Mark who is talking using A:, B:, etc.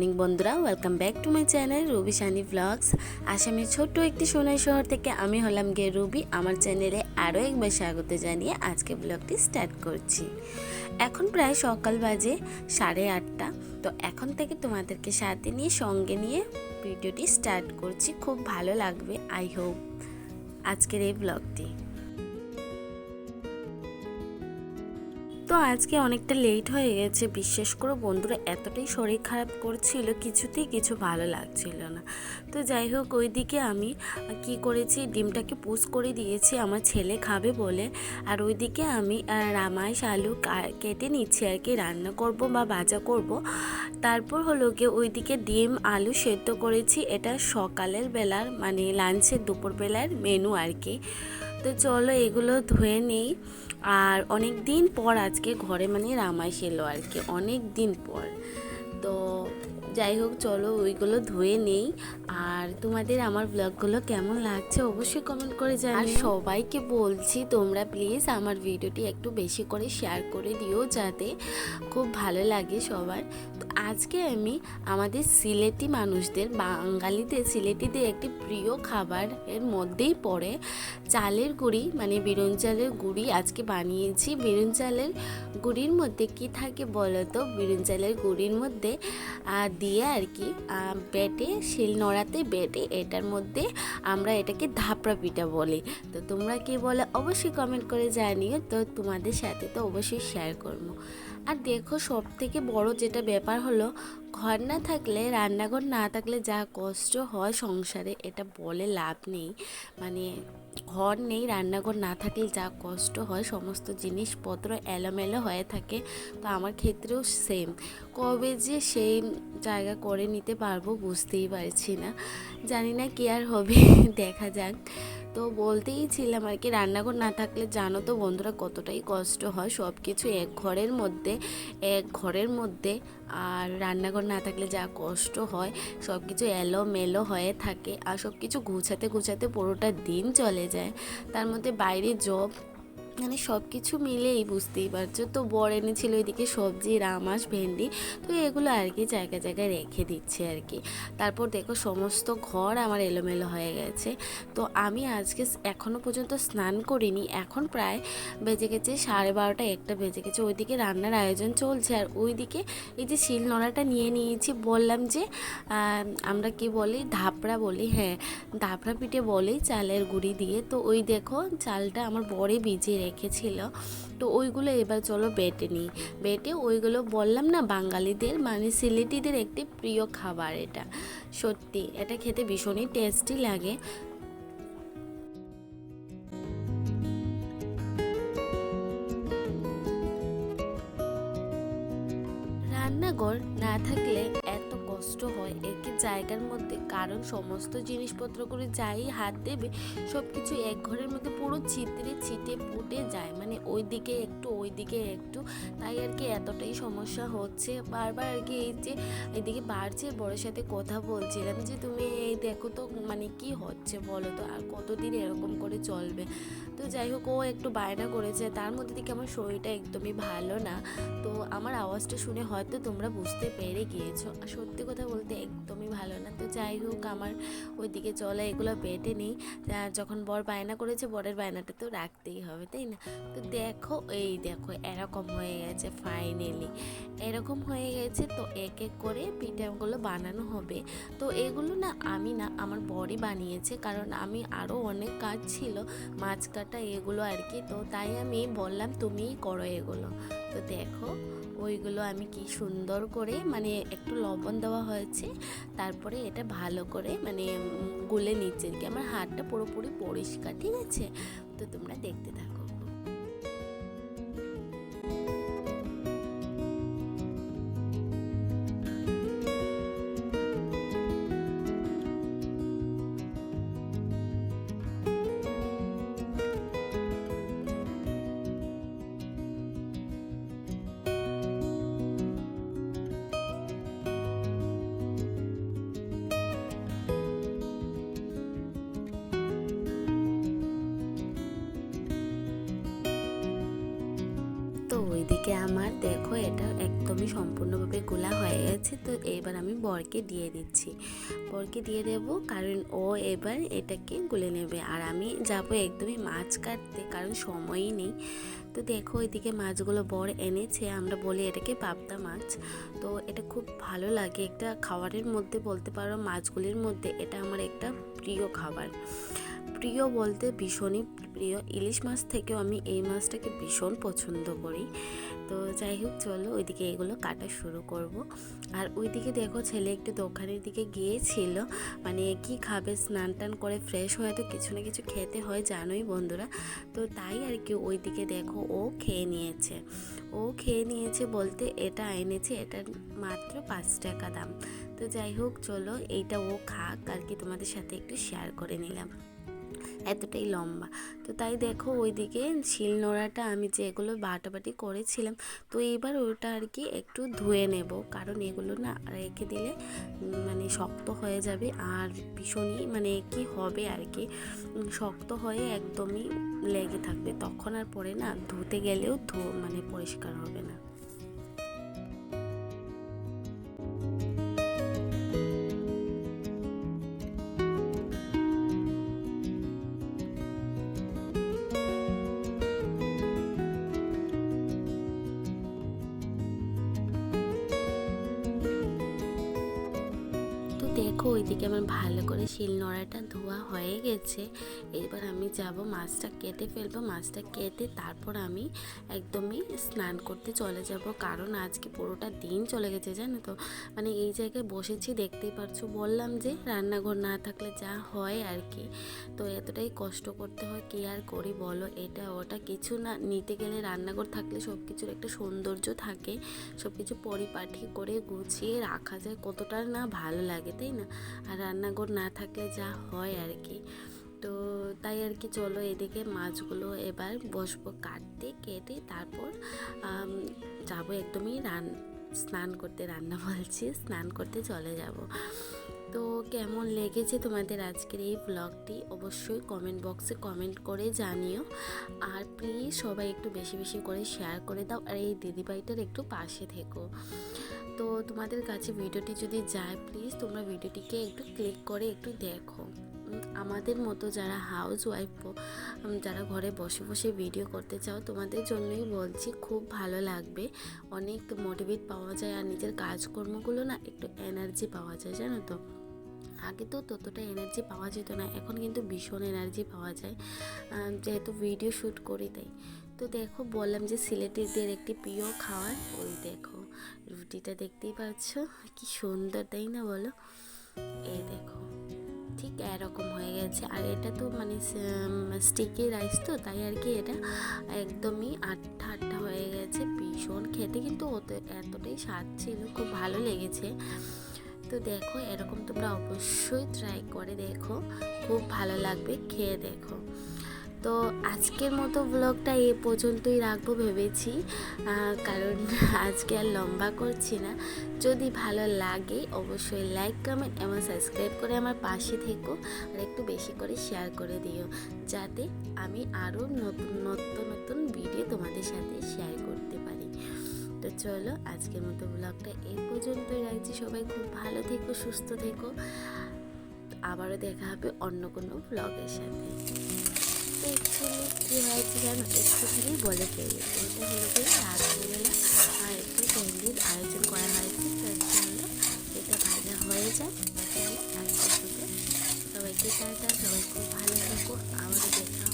A: Morning বন্ধুরা welcome back to my channel Ruby Sunny vlogs আসামের ছোট্ট একটি সোনাই শহর থেকে আমি হলাম গে রুবি। আমার চ্যানেলে আরও একবার স্বাগত জানিয়ে আজকে ব্লগটি স্টার্ট করছি। এখন প্রায় সকাল বাজে সাড়ে আটটা। তো এখন থেকে তোমাদেরকে সাথে নিয়ে, সঙ্গে নিয়ে ভিডিওটি স্টার্ট করছি। খুব ভালো লাগবে আই হোপ আজকের এই ব্লগটি তো আজকে অনেকটা লেট হয়ে গেছে। বিশ্বাস করো বন্ধুরা, এতটাই শরীর খারাপ করছিল, কিছুতেই কিছু ভালো লাগছিল না। তো যাই হোক, ওইদিকে আমি কি করেছি, ডিমটাকে পুষ করে দিয়েছি, আমার ছেলে খাবে বলে। আর ওইদিকে আমি রামাইশ আলু কেটে নিচ্ছি আর কি, রান্না করব বা ভাজা করব। তারপর হলো গিয়ে ওইদিকে ডিম, আলু সেদ্ধ করেছি। এটা সকালের বেলার মানে লাঞ্চের দুপুরবেলার মেনু আর কি। তো চলো এগুলো ধুয়ে নিই। আর অনেক দিন পর আজকে ঘরে মানে রামাইশ এলো আর কি, অনেক দিন পর। তো যাই হোক, চলো ওইগুলো ধুয়ে নেই। আর তোমাদের আমার ব্লগগুলো কেমন লাগছে অবশ্যই কমেন্ট করে আর সবাইকে বলছি তোমরা প্লিজ আমার ভিডিওটি একটু বেশি করে শেয়ার করে দিও যাতে খুব ভালো লাগে সবার। তো আজকে আমি আমাদের সিলেটি মানুষদের, বাঙালিদের, সিলেটিদের একটি প্রিয় খাবার এর মধ্যেই পড়ে চালের গুঁড়ি মানে বিরুন চালের গুঁড়ি। আজকে বানিয়েছি বিরুন চালের গুঁড়ির মধ্যে কি থাকে বলো তো? বিরুন চালের গুঁড়ির মধ্যে দিয়ে আর কি বেটে, শিল নোড়াতে বেটে এটার মধ্যে আমরা এটাকে ধাপড়া পিঠা বলি। তো তোমরা কি বলে অবশ্যই কমেন্ট করে জানিও। তো তোমাদের সাথে তো অবশ্যই শেয়ার করব। আর দেখো সব থেকে বড় যেটা ব্যাপার হলো, ঘর না থাকলে, রান্নাঘর না থাকলে যা কষ্ট হয় সংসারে, এটা বলে লাভ নেই। মানে ঘর নেই, রান্নাঘর না থাকলে যা কষ্ট হয়, সমস্ত জিনিসপত্র এলোমেলো হয়ে থাকে। তো আমার ক্ষেত্রেও সেম কবে যে সেই জায়গা করে নিতে পারব বুঝতেই পারছি না। জানি না কি আর হবে, দেখা যাক। তো বলতেই ছিলাম আর কি, রান্নাঘর না থাকলে জানো তো বন্ধুরা কতটাই কষ্ট হয় সব কিছু এক ঘরের মধ্যে, এক ঘরের মধ্যে। আর রান্নাঘর না থাকলে যা কষ্ট হয় সব কিছু এলোমেলো হয়ে থাকে আর সব কিছু গুছাতে গুছাতে পুরোটা দিন চলে যায়। তার মধ্যে বাইরে জব মানে সব কিছু মিলেই বুঝতেই পারছ। তো বর এনেছিল এদিকে সবজি, রামাস, ভেন্ডি, তো এগুলো আর কি জায়গায় জায়গায় রেখে দিচ্ছে আর কি। তারপর দেখো সমস্ত ঘর আমার এলোমেলো হয়ে গেছে। তো আমি আজকে এখনও পর্যন্ত স্নান করিনি। এখন প্রায় বেজে গেছে সাড়ে বারোটা, একটা বেজে গেছে। ওইদিকে রান্নার আয়োজন চলছে আর ওইদিকে এই যে শিল নোড়াটা নিয়ে নিয়েছি। বললাম যে আমরা কি বলি, ধাপড়া বলি হ্যাঁ ধাপড়া পিঠে বলি চালের গুঁড়ি দিয়ে। তো ওই দেখো চালটা আমার বড়ে ভিজিয়ে রেখেছিল। তো ওইগুলো এবার চলো বেটে নিই। বেটে ওইগুলো বললাম না, বাঙালিদের মানে সিলেটিদের একটি প্রিয় খাবার এটা। সত্যি, এটা খেতে ভীষণই টেস্টি লাগে। রান্নাঘর না থাকলে এত কষ্ট হয় জায়গার মধ্যে, কারণ সমস্ত জিনিসপত্রগুলো যাই হাত দেবে সব কিছু এক ঘরের মধ্যে পুরো ছিতরে ছিটে ফুটে যায়। মানে ওই দিকে একটু ওই দিকে একটু। তাই আর কি এতটাই সমস্যা হচ্ছে। বারবার আর কি এই যে, এদিকে বাড়ছে বড়ের সাথে কথা বলছিলাম যে, তুমি এই দেখো তো মানে কি হচ্ছে বলো তো? আর কতদিন এরকম করে চলবে? তো যাই হোক, ও একটু বায়না করেছে। তার মধ্যে থেকে আমার শরীরটা একদমই ভালো না। তো আমার আওয়াজটা শুনে হয়তো তোমরা বুঝতে পেরে গিয়েছো। আর সত্যি কথা বলতে একদমই ভালো না। তো যাই হোক, আমার ওইদিকে চলে, এগুলো বেটে নেই। যখন বর বায়না করেছে, বরের বায়নাটা তো রাখতেই হবে, তাই না? তো দেখো, এই দেখো, এরকম হয়ে গেছে ফাইনালি এরকম হয়ে গেছে, তো এক এক করে পিঠাগুলো বানানো হবে। তো এগুলো না, আমি না, আমার বরই বানিয়েছে, কারণ আমি আরও অনেক কাজ ছিল, মাছ কাটা এগুলো আর কি। তো তাই আমি বললাম, তুমিই করো এগুলো। তো দেখো ওইগুলো আমি কি সুন্দর করে মানে একটু লবণ দেওয়া হয়েছে, তারপরে এটা ভালো করে মানে গুলে নিচ্ছে। আর কি, আমার হাতটা পুরোপুরি পরিষ্কার, ঠিক আছে? তো তোমরা দেখতে থাকো। ওইদিকে আমার, দেখো এটা একদমই সম্পূর্ণভাবে গোলা হয়ে গেছে। তো এবার আমি বরকে দিয়ে দিচ্ছি। বরকে দিয়ে দেব কারণ ও এবার এটাকে গুলে নেবে। আর আমি যাব একদমই মাছ কাটতে কারণ সময়ই নেই। তো দেখো ওইদিকে মাছগুলো বর এনেছে, আমরা বলি এটাকে পাবদা মাছ। তো এটা খুব ভালো লাগে একটা খাবারের মধ্যে বলতে পারো, মাছগুলির মধ্যে। এটা আমার একটা প্রিয় খাবার। প্রিয় বলতে ভীষণই প্রিয়। ইলিশ মাছ থেকেও আমি এই মাছটাকে ভীষণ পছন্দ করি। তো যাই হোক, চলো ওইদিকে এগুলো কাটা শুরু করব। আর ওইদিকে দেখো ছেলে একটু দোকানের দিকে গিয়েছিল। মানে কি খাবে, স্নান টান করে ফ্রেশ হয়ে তো কিছু না কিছু খেতে হয়, জানোই বন্ধুরা। তো তাই আর কি ওইদিকে দেখো ও খেয়ে নিয়েছে। ও খেয়ে নিয়েছে বলতে এটা এনেছে এটার মাত্র পাঁচ টাকা দাম। তো যাই হোক, চলো এইটা ও খাক। আর কি তোমাদের সাথে একটু শেয়ার করে নিলাম। এতটাই লম্বা। তো তাই দেখো ওইদিকে শিল নোড়াটা আমি যেগুলো বাটাবাটি করেছিলাম, তো এবার ওটা আর কি একটু ধুয়ে নেব। কারণ এগুলো না রেখে দিলে মানে শক্ত হয়ে যাবে আর ভীষণই মানে কি হবে আর কি শক্ত হয়ে একদমই লেগে থাকবে। তখন আর পরে না ধুতে গেলেও ধো মানে পরিষ্কার হবে না। দেখো ওইদিকে আমার ভালো করে শিল নোড়াটা ধোয়া হয়ে গেছে। এবার আমি যাব মাছটা কেটে ফেলব। মাছটা কেটে তারপর আমি একদমই স্নান করতে চলে যাব। কারণ আজকে পুরোটা দিন চলে গেছে, জানো তো? মানে এই জায়গায় বসেছি, দেখতেই পারছ। বললাম যে রান্নাঘর না থাকলে যা হয় আর কি। তো এতটাই কষ্ট করতে হয়, কি আর করি বলো? এটা ওটা কিছু না, নিতে গেলে রান্নাঘর থাকলে সব কিছুর একটা সৌন্দর্য থাকে। সব কিছু পরিপাটি করে গুছিয়ে রাখা যায়। কতটা না ভালো লাগে, তাই না? আর রান্নাঘর না থাকলে যা হয় আর কি তো তাই আর কি চলো এদিকে মাছগুলো এবার বসবো কাটতে, কেটে তারপর যাব একদমই রান, স্নান করতে, রান্না বলছি, স্নান করতে চলে যাব। তো কেমন লেগেছে তোমাদের আজকের এই ব্লগটি অবশ্যই কমেন্ট বক্সে কমেন্ট করে জানিও। আর প্লিজ সবাই একটু বেশি বেশি করে শেয়ার করে দাও আর এই দিদিভাইটার একটু পাশে থেকো। তো তোমাদের কাছে ভিডিওটি যদি যায় প্লিজ তোমরা ভিডিওটিকে একটু ক্লিক করে একটু দেখো। আমাদের মতো যারা হাউস ওয়াইফ যারা ঘরে বসে বসে ভিডিও করতে চাও, তোমাদের জন্যই বলছি খুব ভালো লাগবে। অনেক মোটিভেট পাওয়া যায় আর নিজের কাজকর্মগুলো না একটু এনার্জি পাওয়া যায়, জানো তো? আগে তো ততটা এনার্জি পাওয়া যেত না, এখন কিন্তু ভীষণ এনার্জি পাওয়া যায়। যেহেতু ভিডিও শ্যুট করি তাই। তো দেখো, বললাম যে সিলেটিদের একটি প্রিয় খাওয়ার, ওই দেখো, রুটিটা দেখতেই পাচ্ছ, কি সুন্দর, তাই না বলো? এই দেখো। এরকম হয়ে গেছে। আর এটা তো মানে স্টিকি রাইস তো, তাই আর কি এটা একদমই আটটা আটটা হয়ে গেছে, ভীষণ খেতে কিন্তু এতটাই স্বাদ ছিল, খুব ভালো লেগেছে। তো দেখো, এরকম তোমরা অবশ্যই ট্রাই করে দেখো, খুব ভালো লাগবে, খেয়ে দেখো। তো আজকের মতো ব্লগটা এ পর্যন্তই রাখব ভেবেছি কারণ আজকে আর লম্বা করছি না। যদি ভালো লাগে অবশ্যই লাইক কমেন্ট এবং সাবস্ক্রাইব করে আমার পাশে থেকো আর একটু বেশি করে শেয়ার করে দিও, যাতে আমি আরও নতুন নতুন নতুন ভিডিও তোমাদের সাথে শেয়ার করতে পারি। তো চলো আজকের মতো ব্লগটা এই পর্যন্তই রাখছি। সবাই খুব ভালো থেকো, সুস্থ থেকো। আবারও দেখা হবে অন্য কোনো ব্লগের সাথে। অ্যাকচুয়ালি কী হয়েছে জানো একটুখানি বলে ফেলি এটা হলো কি রাত্রিবেলা আর একটু ক্যান্ডির আয়োজন করা হয়েছে তার জন্য এটা ভাজা হয়ে যায় তাহলে সবাইকে টাটা সবাই খুব ভালো থাকো আবার দেখা